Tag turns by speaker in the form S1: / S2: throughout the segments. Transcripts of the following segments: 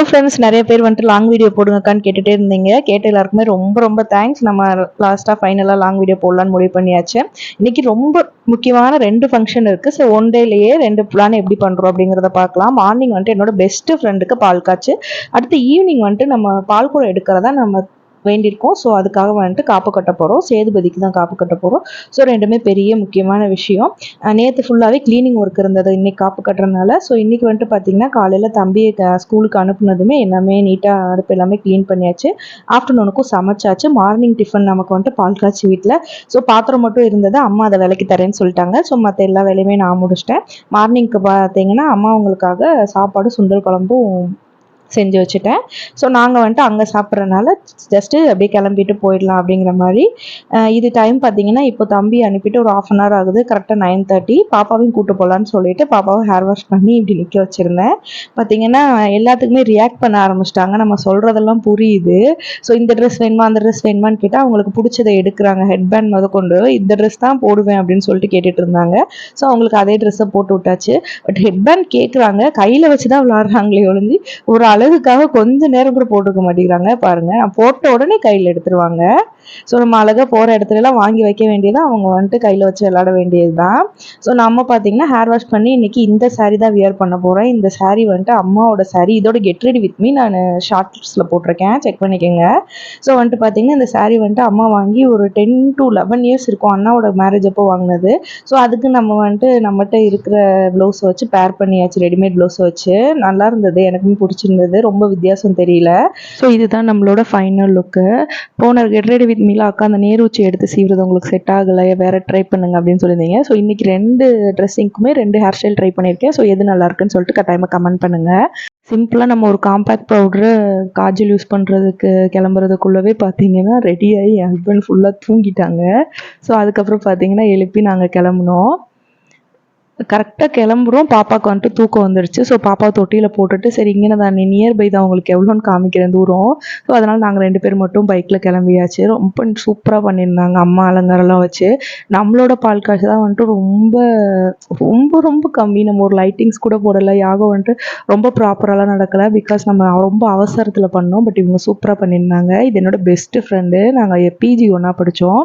S1: Hello friends நிறைய பேர் வந்துட்டு லாங் வீடியோ போடுங்கக்கான்னு கேட்டுகிட்டே இருந்தீங்க. கேட்ட எல்லாருக்குமே ரொம்ப ரொம்ப தேங்க்ஸ் நம்ம லாஸ்ட்டாக ஃபைனலாக லாங் வீடியோ போடலான்னு முடிவு பண்ணியாச்சு. இன்னைக்கு ரொம்ப முக்கியமான ரெண்டு ஃபங்க்ஷன் இருக்குது ஸோ ஒன் டேலேயே ரெண்டு பிளான் எப்படி பண்ணுறோம் அப்படிங்கிறத பார்க்கலாம். மார்னிங் வந்துட்டு என்னோட பெஸ்ட்டு ஃப்ரெண்டுக்கு பால் காய்ச்சி அடுத்து ஈவினிங் வந்துட்டு நம்ம பால் எடுக்கிறதா நம்ம வேண்டியிருக்கோம். ஸோ அதுக்காக வந்துட்டு காப்பு கட்ட போகிறோம் சேதுபதிக்கு தான் காப்பு கட்ட போகிறோம் ஸோ ரெண்டுமே பெரிய முக்கியமான விஷயம். நேற்று ஃபுல்லாகவே க்ளீனிங் ஒர்க் இருந்தது. இன்றைக்கி காப்பு கட்டுறதுனால. ஸோ இன்றைக்கி வந்துட்டு பார்த்திங்கன்னா காலையில் தம்பியை ஸ்கூலுக்கு அனுப்புனதுமே எல்லாமே நீட்டாக அடுப்பு எல்லாமே க்ளீன் பண்ணியாச்சு. ஆஃப்டர்நூனுக்கும் சமைச்சாச்சு. மார்னிங் டிஃபன் நமக்கு வந்துட்டு பால் காய்ச்சி வீட்டில் ஸோ பாத்திரம் மட்டும் இருந்தது. அம்மா அதை விலைக்கு தரேன்னு சொல்லிட்டாங்க. ஸோ மற்ற எல்லா வேலையுமே நான் முடிச்சிட்டேன். மார்னிங்க்கு பார்த்தீங்கன்னா அம்மா அவங்களுக்காக சாப்பாடு சுண்டல் குழம்பும் செஞ்சு வச்சுட்டேன். ஸோ நாங்கள் வந்துட்டு அங்கே சாப்பிட்றனால ஜஸ்ட்டு அப்படியே கிளம்பிட்டு போயிடலாம் அப்படிங்கிற மாதிரி. இது டைம் பார்த்தீங்கன்னா இப்போ தம்பி அனுப்பிட்டு ஒரு ஆஃப் அன் ஹவர் ஆகுது. கரெக்டாக நைன் தேர்ட்டி பாப்பாவையும் கூட்டு போகலான்னு சொல்லிட்டு பாப்பாவை ஹேர் வாஷ் பண்ணி இப்படி நிற்க வச்சுருந்தேன். பார்த்தீங்கன்னா எல்லாத்துக்குமே ரியாக்ட் பண்ண ஆரம்பிச்சிட்டாங்க. நம்ம சொல்கிறதெல்லாம் புரியுது. ஸோ இந்த ட்ரெஸ் வேணுமா அந்த ட்ரெஸ் வேணுமான்னு கேட்டால் அவங்களுக்கு பிடிச்சதை எடுக்கிறாங்க. ஹெட்பேண்ட் முத கொண்டு இந்த ட்ரெஸ் தான் போடுவேன் அப்படின்னு சொல்லிட்டு கேட்டுட்டு இருந்தாங்க. ஸோ அவங்களுக்கு அதே ட்ரெஸ்ஸை போட்டு விட்டாச்சு. பட் ஹெட்பேண்ட் கேட்குறாங்க கையில் வச்சு தான் விளாட்றாங்களே ஒழிஞ்சு ஒரு அழகுக்காக கொஞ்ச நேரம் கூட போட்டிருக்க மாட்டேங்கிறாங்க. பாருங்க நான் போட்ட உடனே கையில் எடுத்துருவாங்க. ஸோ நம்ம அழகாக போகிற இடத்துலலாம் வாங்கி வைக்க வேண்டியது அவங்க வந்துட்டு கையில் வச்சு விளாட வேண்டியது தான் ஸோ நம்ம பார்த்தீங்கன்னா ஹேர் வாஷ் பண்ணி இன்னைக்கு இந்த சாரீ தான் வியர் பண்ண போகிறேன் இந்த சாரீ வந்துட்டு அம்மாவோட சாரீ இதோட கெட் ரெடி வித் மீ நான் ஷார்ட்ஸில் போட்டிருக்கேன். செக் பண்ணிக்கோங்க. ஸோ வந்துட்டு பார்த்தீங்கன்னா இந்த சாரீ வந்துட்டு அம்மா வாங்கி ஒரு டென் டு லெவன் இயர்ஸ் இருக்கும். அண்ணாவோட மேரேஜ் அப்போ வாங்கினது. ஸோ அதுக்கு நம்ம வந்துட்டு நம்மகிட்ட இருக்கிற ப்ளவுஸ் வச்சு பேர் பண்ணியாச்சு. ரெடிமேட் ப்ளவுஸ் வச்சு. நல்லா இருந்தது. எனக்குமே பிடிச்சிருந்தது. ரொம்ப வித்தியாசம் தெரியல. ஸோ இதுதான் நம்மளோட ஃபைனல் லுக்கு போன கெட் ரெடி வித் மீலா அக்கா அந்த நேரூச்சி எடுத்து சீவுறது உங்களுக்கு செட் ஆகலை. வேற ட்ரை பண்ணுங்க அப்படின்னு சொல்லியிருந்தீங்க. ஸோ இன்னைக்கு ரெண்டு ட்ரெஸ்ஸிங்க்குமே ரெண்டு ஹேர் ஸ்டைல் ட்ரை பண்ணியிருக்கேன். ஸோ எது நல்லா இருக்குன்னு சொல்லிட்டு கட்டாயமாக கமெண்ட் பண்ணுங்க. சிம்பிளாக நம்ம ஒரு காம்பேக்ட் பவுட்ரு காஜல் யூஸ் பண்ணுறதுக்கு கிளம்புறதுக்குள்ளவே பார்த்தீங்கன்னா ரெடியாகி என் ஹஸ்பண்ட் ஃபுல்லாக தூங்கிட்டாங்க. ஸோ அதுக்கப்புறம் பார்த்தீங்கன்னா எழுப்பி நாங்கள் கிளம்புனோம். கரெக்டாக கிளம்புறோம். பாப்பாவுக்கு வந்துட்டு தூக்கம் வந்துடுச்சு ஸோ பாப்பா தொட்டியில் போட்டுட்டு சரி இங்கே தான் நியர்பை தான் உங்களுக்கு எவ்வளோன்னு காமிக்கிறேன் தூரம். ஸோ அதனால் நாங்கள் ரெண்டு பேர் மட்டும் பைக்கில் கிளம்பியாச்சு. ரொம்ப சூப்பராக பண்ணியிருந்தாங்க. அம்மா அலங்காரம்லாம் வச்சு. நம்மளோட பால் காசு தான் வந்துட்டு ரொம்ப ரொம்ப ரொம்ப கம்மி. நம்ம ஒரு லைட்டிங்ஸ் கூட போடலை. யாகம் வந்துட்டு ரொம்ப ப்ராப்பராலாம் நடக்கலை. பிகாஸ் நம்ம ரொம்ப அவசரத்தில் பண்ணோம். பட் இவங்க சூப்பராக பண்ணியிருந்தாங்க. இது என்னோட பெஸ்ட்டு ஃப்ரெண்டு நாங்கள் பிஜி ஒன்றா படித்தோம்.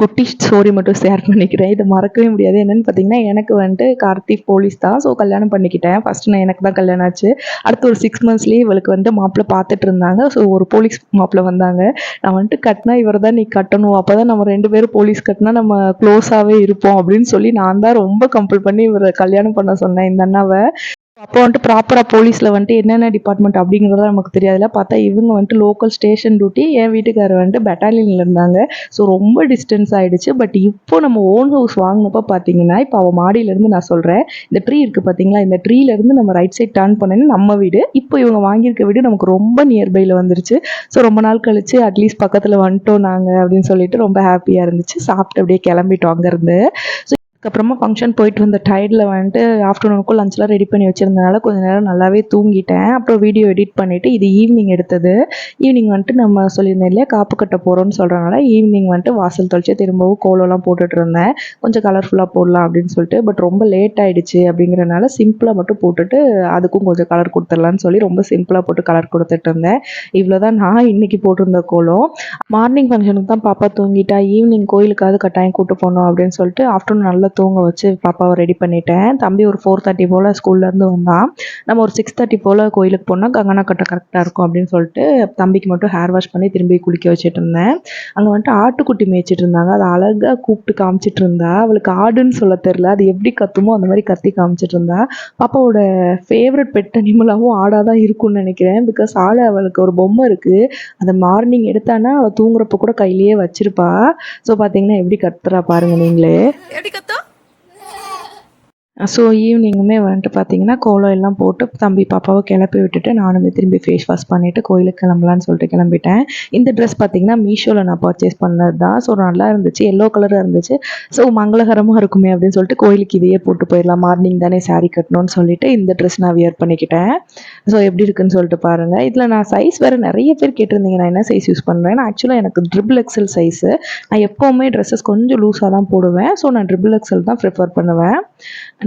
S1: குட்டி ஸ்டோரி மட்டும் ஷேர் பண்ணிக்கிறேன். இதை மறக்கவே முடியாது. என்னன்னு பார்த்தீங்கன்னா எனக்கு வந்துட்டு கார்த்திக் போலீஸ் தான். ஸோ கல்யாணம் பண்ணிக்கிட்டேன். ஃபஸ்ட்டு நான் எனக்கு தான் கல்யாணம் ஆச்சு. அடுத்து ஒரு சிக்ஸ் மந்த்ஸ்லேயே இவளுக்கு வந்து மாப்பிள்ளை பார்த்துட்டு இருந்தாங்க. ஸோ ஒரு போலீஸ் மாப்பிள்ளை வந்தாங்க. நான் வந்துட்டு கட்டினா இவர் தான் நீ கட்டணும். அப்போ தான் நம்ம ரெண்டு பேரும் போலீஸ் கட்டினா நம்ம க்ளோஸாகவே இருப்போம் அப்படின்னு சொல்லி நான் தான் ரொம்ப கம்பல் பண்ணி இவரை கல்யாணம் பண்ண சொன்னேன் இந்த அண்ணாவை. அப்போ வந்துட்டு ப்ராப்பராக போலீஸில் வந்துட்டு என்னென்ன டிபார்ட்மெண்ட் அப்படிங்கிறத நமக்கு தெரியாதுல பார்த்தா இவங்க வந்துட்டு லோக்கல் ஸ்டேஷன் டியூட்டி என் வீட்டுக்காரர் வந்துட்டு பெட்டாலியனில் இருந்தாங்க. ஸோ ரொம்ப டிஸ்டன்ஸ் ஆகிடுச்சு பட் இப்போ நம்ம ஓன் ஹவுஸ் வாங்கினப்போ பார்த்தீங்கன்னா இப்போ அவள் மாடியிலேருந்து நான் சொல்கிறேன் இந்த ட்ரீ இருக்குது பார்த்தீங்களா? இந்த ட்ரீலேருந்து நம்ம ரைட் சைட் டர்ன் பண்ணேன்னு நம்ம வீடு. இப்போ இவங்க வாங்கியிருக்க வீடு நமக்கு ரொம்ப நியர்பையில் வந்துருச்சு. ஸோ ரொம்ப நாள் கழிச்சு அட்லீஸ்ட் பக்கத்தில் வந்துட்டோம் நாங்கள் அப்படின்னு சொல்லிட்டு ரொம்ப ஹாப்பியாக இருந்துச்சு. சாப்பிட்டு அப்படியே கிளம்பிட்டோம் அங்கேருந்து. ஸோ அதுக்கப்புறமா ஃபங்க்ஷன் போயிட்டு வந்த டயர்டில் வந்துட்டு ஆஃப்டர்நூனுக்கும் லஞ்செலாம் ரெடி பண்ணி வச்சுருந்தனால கொஞ்ச நேரம் நல்லாவே தூங்கிட்டேன். அப்புறம் வீடியோ எடிட் பண்ணிவிட்டு இது ஈவினிங் எடுத்தது. ஈவினிங் வந்துட்டு நம்ம சொல்லியிருந்தேன் இல்லையா காப்பு கட்ட போகிறோம்னு சொல்கிறனால ஈவினிங் வந்துட்டு வாசல் தொலைச்சி திரும்பவும் கோலம்லாம் போட்டுட்டு இருந்தேன். கொஞ்சம் கலர்ஃபுல்லாக போடலாம் அப்படின்னு சொல்லிட்டு பட் ரொம்ப லேட் ஆகிடுச்சு அப்படிங்கிறனால சிம்பிளாக மட்டும் போட்டுட்டு அதுக்கும் கொஞ்சம் கலர் கொடுத்துடலான்னு சொல்லி ரொம்ப சிம்பிளாக போட்டு கலர் கொடுத்துட்டு இருந்தேன். இவ்வளோ தான் நான் இன்னைக்கு போட்டிருந்த கோலம். மார்னிங் ஃபங்க்ஷனுக்கு தான் பாப்பா தூங்கிட்டா ஈவினிங் கோயிலுக்காவது கட்டாயம் கூட்டு போனோம் அப்படின்னு சொல்லிட்டு ஆஃப்டர்நூன் நல்லா தூங்க வச்சு பாப்பாவை ரெடி பண்ணிட்டேன். தம்பி ஒரு ஃபோர் தேர்ட்டி போல் ஸ்கூல்லேருந்து வந்தான். நம்ம ஒரு சிக்ஸ் தேர்ட்டி போல் கோயிலுக்கு போனால் கங்கனா கட்டை கரெக்டாக இருக்கும் அப்படின்னு சொல்லிட்டு தம்பிக்கு மட்டும் ஹேர் வாஷ் பண்ணி திரும்பி குளிக்க வச்சுட்டு இருந்தேன். அங்கே வந்துட்டு ஆட்டுக்குட்டி மேய்ச்சிட்டு இருந்தாங்க. அதை அழகாக கூப்பிட்டு காமிச்சிட்டு இருந்தா. அவளுக்கு ஆடுன்னு சொல்ல தெரில அது எப்படி கத்துமோ அந்த மாதிரி கத்தி காமிச்சிட்டு இருந்தா. பாப்பாவோட ஃபேவரட் பெட் அனிமலாகவும் ஆடாக தான் இருக்கும்னு நினைக்கிறேன். பிகாஸ் ஆடு அவளுக்கு ஒரு பொம்மை இருக்குது அதை மார்னிங் எடுத்தானா அவள் தூங்குறப்ப கூட கையிலேயே வச்சிருப்பா. ஸோ பார்த்தீங்கன்னா எப்படி கத்துறா பாருங்க நீங்களே.
S2: எப்படி
S1: ஸோ ஈவினிங்குமே வந்துட்டு பார்த்தீங்கன்னா கோலம் எல்லாம் போட்டு தம்பி பாப்பாவை கிளப்பி விட்டுட்டு நானுமே திரும்பி ஃபேஸ் வாஷ் பண்ணிவிட்டு கோயிலுக்கு கிளம்பலான்னு சொல்லிட்டு கிளம்பிட்டேன். இந்த ட்ரெஸ் பார்த்தீங்கன்னா மீஷோவில் நான் பர்ச்சேஸ் பண்ணது தான் ஸோ நல்லா இருந்துச்சு. எல்லோ கலராக இருந்துச்சு. ஸோ மங்களகரமாக இருக்குமே அப்படின்னு சொல்லிட்டு கோயிலுக்கு இதையே போட்டு போயிடலாம். மார்னிங் தானே சாரீ கட்டணும்னு சொல்லிட்டு இந்த ட்ரெஸ் நான் வியர் பண்ணிக்கிட்டேன். ஸோ எப்படி இருக்குன்னு சொல்லிட்டு பாருங்கள் இதில் நான் சைஸ் வேறு நிறைய பேர் கேட்டிருந்தீங்க. நான் என்ன சைஸ் யூஸ் பண்ணுறேன் ஆக்சுவலாக எனக்கு ட்ரிபிள் எக்ஸல் சைஸு நான் எப்போவுமே ட்ரெஸ்ஸஸ் கொஞ்சம் லூஸாக தான் போடுவேன். ஸோ நான் ட்ரிபிள் எக்ஸல் தான் ப்ரிஃபர் பண்ணுவேன்.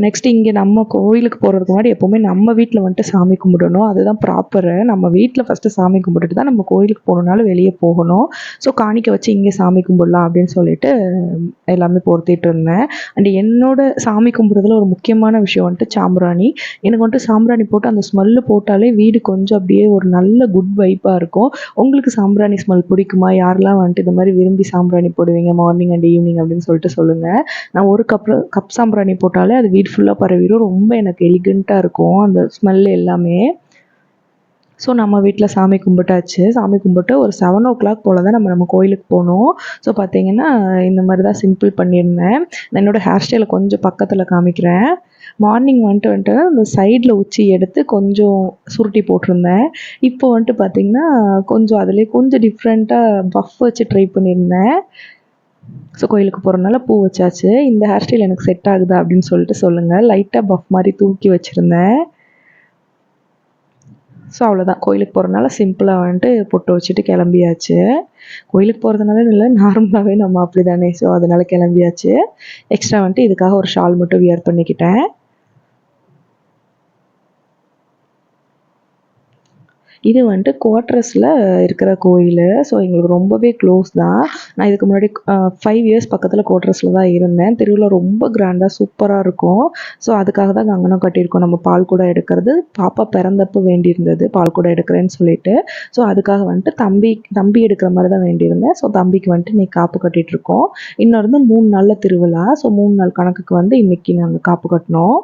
S1: நெக்ஸ்ட் இங்கே நம்ம கோயிலுக்கு போகிறதுக்கு முன்னாடி எப்போவுமே நம்ம வீட்டில் வந்துட்டு சாமி கும்பிடணும். அதுதான் ப்ராப்பரு நம்ம வீட்டில் ஃபஸ்ட்டு சாமி கும்பிட்டுட்டு தான் நம்ம கோயிலுக்கு போகணுனாலும் வெளியே போகணும். ஸோ காணிக்க வச்சு இங்கே சாமி கும்பிடலாம் அப்படின்னு சொல்லிட்டு எல்லாமே பொருத்திட்டு இருந்தேன். அண்ட் என்னோட சாமி கும்பிட்றதுல ஒரு முக்கியமான விஷயம் வந்துட்டு சாம்பிராணி. எனக்கு வந்துட்டு சாம்பிராணி போட்டு அந்த ஸ்மெல்லு போட்டாலே வீடு கொஞ்சம் அப்படியே ஒரு நல்ல குட் வைப்பாக இருக்கும். உங்களுக்கு சாம்பிராணி ஸ்மெல் பிடிக்குமா? யாரெல்லாம் வந்துட்டு இந்த மாதிரி விரும்பி சாம்பிராணி போடுவீங்க? மார்னிங் அண்ட் ஈவினிங் அப்படின்னு சொல்லிட்டு சொல்லுங்கள் நான் ஒரு கப் கப் சாம்பிராணி போட்டாலே அது வீடு ஃபுல்லாக பரவிடும். ரொம்ப எனக்கு எலிகண்ட்டாக இருக்கும். அந்த ஸ்மெல் எல்லாமே. ஸோ நம்ம வீட்டில் சாமி கும்பிட்டாச்சு. சாமி கும்பிட்டு ஒரு செவன் ஓ கிளாக் போல் தான் நம்ம நம்ம கோயிலுக்கு போனோம். ஸோ பார்த்தீங்கன்னா இந்த மாதிரி தான் சிம்பிள் பண்ணியிருந்தேன். நான் என்னோடய ஹேர் ஸ்டைலை கொஞ்சம் பக்கத்தில் காமிக்கிறேன். மார்னிங் வந்துட்டு வந்துட்டு அந்த சைடில் உச்சி எடுத்து கொஞ்சம் சுருட்டி போட்டிருந்தேன். இப்போ வந்துட்டு பார்த்திங்கன்னா கொஞ்சம் அதிலே கொஞ்சம் டிஃப்ரெண்ட்டாக பஃப் வச்சு ட்ரை பண்ணியிருந்தேன். ஸோ கோயிலுக்கு போகிறனால பூ வச்சாச்சு. இந்த ஹேர் ஸ்டைல் எனக்கு செட் ஆகுதா அப்படின்னு சொல்லிட்டு சொல்லுங்கள் லைட்டாக பஃப் மாதிரி தூக்கி வச்சுருந்தேன். ஸோ அவ்வளோதான் கோயிலுக்கு போகிறனால சிம்பிளாக வந்துட்டு பொட்டு வச்சுட்டு கிளம்பியாச்சு. கோயிலுக்கு போகிறதுனால இல்லை நார்மலாகவே நம்ம அப்படி தானே ஸோ அதனால் கிளம்பியாச்சு. எக்ஸ்ட்ரா வந்துட்டு இதுக்காக ஒரு ஷால் மட்டும் வியர் பண்ணிக்கிட்டேன். இது வந்துட்டு குவார்ட்டர்ஸில் இருக்கிற கோயில். ஸோ எங்களுக்கு ரொம்பவே க்ளோஸ் தான். நான் இதுக்கு முன்னாடி ஃபைவ் இயர்ஸ் பக்கத்தில் குவார்ட்டர்ஸில் தான் இருந்தேன். திருவிழா ரொம்ப கிராண்டாக சூப்பராக இருக்கும். ஸோ அதுக்காக தான் கங்கணம் கட்டியிருக்கோம். நம்ம பால் கூட எடுக்கிறது. பாப்பா பிறந்தப்போ வேண்டியிருந்தது. பால் கூட எடுக்கிறேன்னு சொல்லிட்டு. ஸோ அதுக்காக வந்துட்டு தம்பி தம்பி எடுக்கிற மாதிரி தான் வேண்டியிருந்தேன். ஸோ தம்பிக்கு வந்துட்டு இன்னைக்கு காப்பு கட்டிகிட்ருக்கோம் இன்னொரு மூணு நாளில் திருவிழா. ஸோ மூணு நாள் கணக்குக்கு வந்து இன்னைக்கு நாங்கள் காப்பு கட்டினோம்.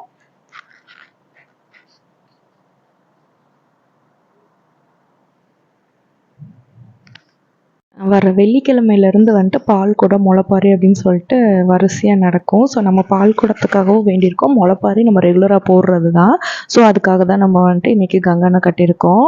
S1: வர வெள்ளிக்கிழமையிலேருந்து வந்துட்டு பால் குடம் முளைப்பாரி அப்படின்னு சொல்லிட்டு வரிசையாக நடக்கும். ஸோ நம்ம பால் குடத்துக்காகவும் வேண்டியிருக்கோம். முளைப்பாரி நம்ம ரெகுலராக போடுறது தான் ஸோ அதுக்காக தான் நம்ம வந்துட்டு இன்றைக்கி கங்கனை கட்டியிருக்கோம்.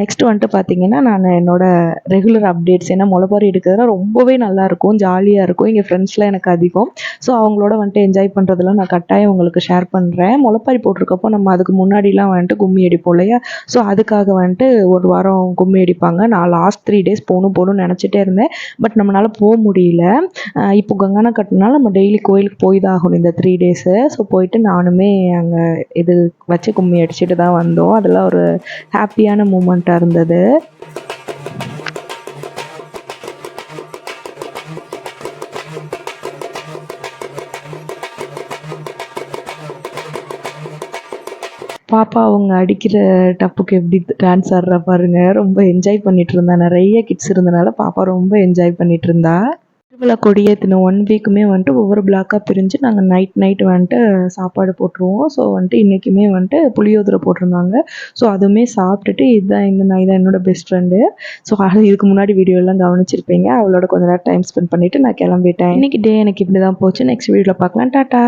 S1: நெக்ஸ்ட் வந்துட்டு பார்த்திங்கன்னா நான் என்னோடய ரெகுலர் அப்டேட்ஸ் ஏன்னா முளைப்பாரி எடுக்கிறதுலாம் ரொம்பவே நல்லாயிருக்கும் ஜாலியாக இருக்கும். எங்கள் ஃப்ரெண்ட்ஸ்லாம் எனக்கு அதிகம். ஸோ அவங்களோட வந்துட்டு என்ஜாய் பண்ணுறதுலாம் நான் கட்டாயம் உங்களுக்கு ஷேர் பண்ணுறேன் முளைப்பாரி போட்டிருக்கப்போ நம்ம அதுக்கு முன்னாடிலாம் வந்துட்டு கும்மி அடிப்போம் இல்லையா? ஸோ அதுக்காக வந்துட்டு ஒரு வாரம் கும்மி அடிப்பாங்க. நான் லாஸ்ட் த்ரீ டேஸ் போகணும் போகணும்னு நினச்சி நினச்சிட்டே இருந்தேன். பட் நம்மளால் போக முடியல. இப்போ கங்கானா கட்டினால நம்ம டெய்லி கோயிலுக்கு போய் தான் ஆகணும் இந்த த்ரீ டேஸு ஸோ போயிட்டு நானுமே அங்கே இது வச்சு கும்மி அடிச்சுட்டு தான் வந்தோம். அதெல்லாம் ஒரு ஹாப்பியான மூமெண்ட்டாக இருந்தது. பாப்பா அவங்க அடிக்கிற டப்புக்கு எப்படி டான்ஸ் ஆடுறா பாருங்க. ரொம்ப என்ஜாய் பண்ணிட்டு இருந்தா. நிறைய கிட்ஸ் இருந்தனால பாப்பா ரொம்ப என்ஜாய் பண்ணிட்டு இருந்தா. திருவிழா கொடியேற்றின ஒன் வீக்குமே வந்துட்டு ஒவ்வொரு பிளாக்காக பிரிஞ்சு நாங்கள் நைட் நைட் வந்துட்டு சாப்பாடு போட்டுருவோம். ஸோ வந்துட்டு இன்றைக்குமே வந்துட்டு புளியோதரை போட்டிருந்தாங்க. ஸோ அதுவுமே சாப்பிட்டுட்டு இதுதான் இந்த நான் இதான் என்னோட பெஸ்ட் ஃப்ரெண்டு ஸோ அது இதுக்கு முன்னாடி வீடியோலாம் கவனிச்சிருப்பீங்க. அவளோட கொஞ்ச நேரம் டைம் ஸ்பெண்ட் பண்ணிவிட்டு நான் கிளம்பிட்டேன். இன்றைக்கி டே எனக்கு இப்படி தான் போச்சு நெக்ஸ்ட் வீடியோவில் பார்க்கலாம். டாட்டா